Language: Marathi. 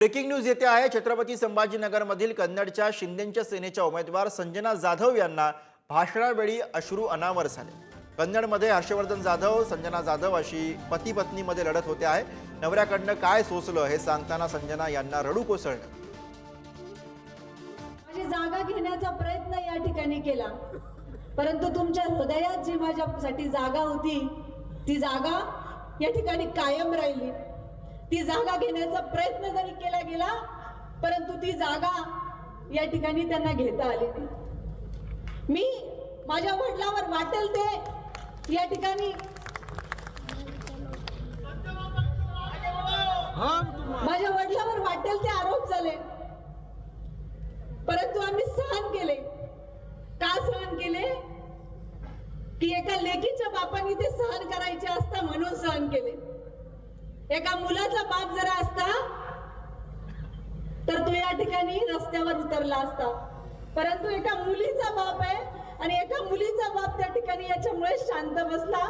ब्रेकिंग न्यूज येथे आहे. छत्रपती संभाजीनगरमधील कन्नडच्या शिंदेच्या सेनेच्या उमेदवार संजना जाधव यांना भाषणावेळी अश्रू अनावर झाले. कन्नडमध्ये हर्षवर्धन जाधव संजना जाधव अशी पती पत्नीमध्ये लढत होते आहे. नवऱ्याकडनं काय सोसलं हे सांगताना संजना यांना रडू कोसळलं. माझी जागा घेण्याचा प्रयत्न या ठिकाणी केला. परंतु तुमच्या हृदयात जी माझ्यासाठी जागा होती ती जागा या ठिकाणी कायम राहिली. ती जागा घेण्याचा प्रयत्न जरी केला गेला परंतु ती जागा या ठिकाणी त्यांना घेता आली नाही. मी माझ्या वडिलावर वाटेल ते या ठिकाणी. माझ्या वडिलावर वाटेल ते आरोप झाले. परंतु आम्ही सहन केले. का सहन केले? की एका लेखीच्या बापाने ते सहन करायचे असता म्हणून सहन केले. एका मुलाचा बाप जरा असता तर तो या ठिकाणी रस्त्यावर उतरला असता. परंतु एका मुलीचा बाप आहे आणि एका मुलीचा बाप त्या ठिकाणी याच्यामुळे शांत बसला.